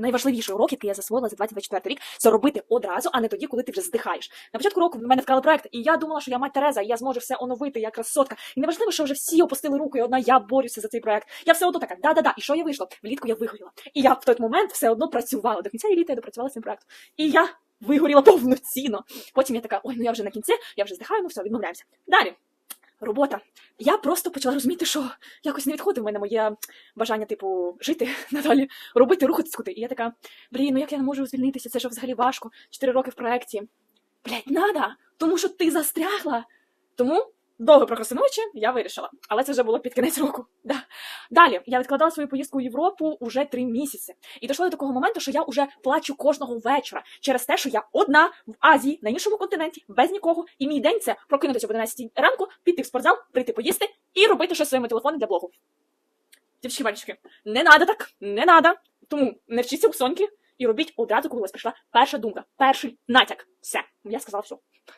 найважливіший урок, який я засвоїла за 2024 рік, це робити одразу, а не тоді, коли ти вже здихаєш. На початку року в мене вкрали проект, і я думала, що я мать Тереза, і я зможу все оновити, я красотка. І неважливо, що вже всі опустили руку, і одна я борюся за цей проект. Я все одно така, да-да-да. І що я вийшла? Влітку я вигоріла. І я в той момент все одно працювала. До кінця літа я допрацювала цим проектом. І я вигоріла повноцінно. Потім я така, ой, ну я вже на кінці, я вже здихаю, ну все, відмовляємося. Далі. Робота. Я просто почала розуміти, що якось не відходить в мене моє бажання, типу, жити надалі, робити, рухатись куди. І я така, блін, ну як я не можу звільнитися, це ж взагалі важко. Чотири роки в проєкті. Блять, надо, тому що ти застрягла. Тому, довго прокрастинуючи, я вирішила. Але це вже було під кінець року. Да. Далі я відкладала свою поїздку у Європу уже три місяці. І дійшло до такого моменту, що я вже плачу кожного вечора через те, що я одна в Азії, на іншому континенті, без нікого. І мій день це прокинутися об 11 ранку, піти в спортзал, прийти поїсти і робити щось своїми телефони для блогу. Дівчатки, мальчики, не надо так, не надо. Тому не вчіться у соньки і робіть одразу, коли у вас прийшла перша думка, перший натяк. Все, я сказала все.